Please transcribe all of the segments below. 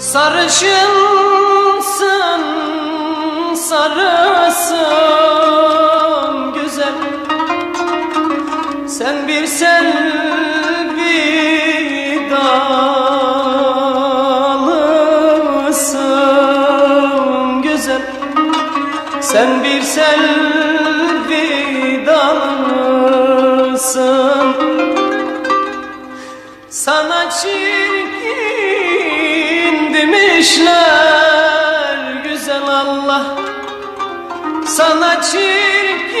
Sarışınsın, sarısın güzel. Sen bir selvi güzel. Sen bir selvi dalısın sana çirkin demişler güzel Allah. Sana çirkin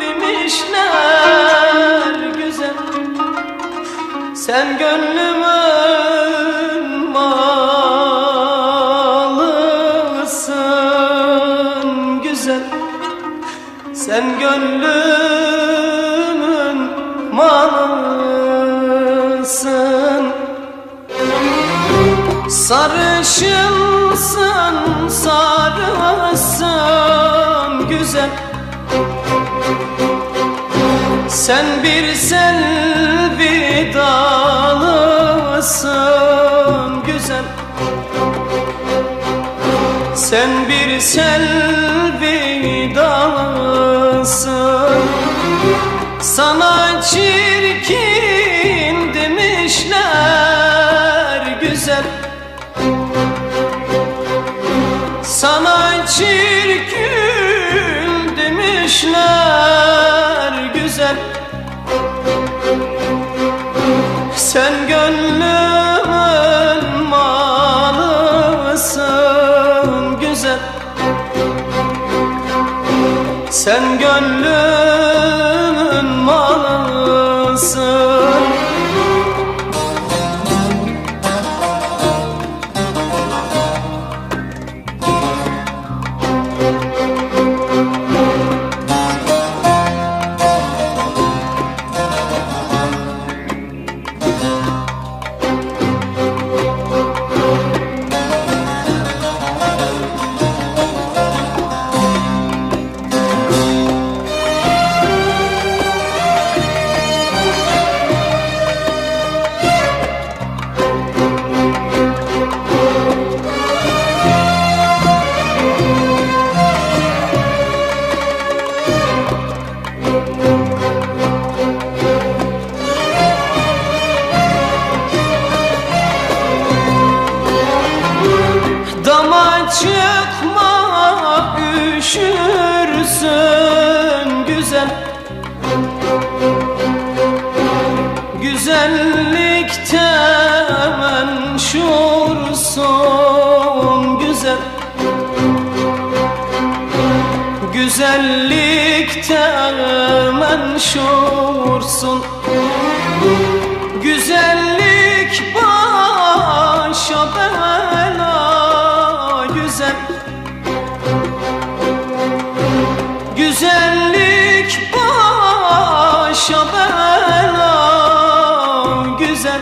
demişler güzel. Sen gönlümün malısın güzel. Sen gönlümün Sarışınsın, sarısın güzel. Sen bir selvi dalısın güzel. Sen bir selvi dalısın Sana çirkin demişler güzel Sana çirkin demişler güzel. Sen gönlümün malısın güzel. Sen gönlümün üşürsün güzel. Güzellikte menşursun güzel. Güzellikte menşursun. Güzellik başa bela güzel.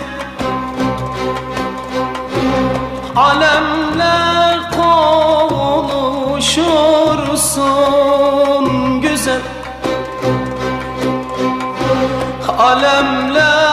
Alemler konuşursun güzel. Alemler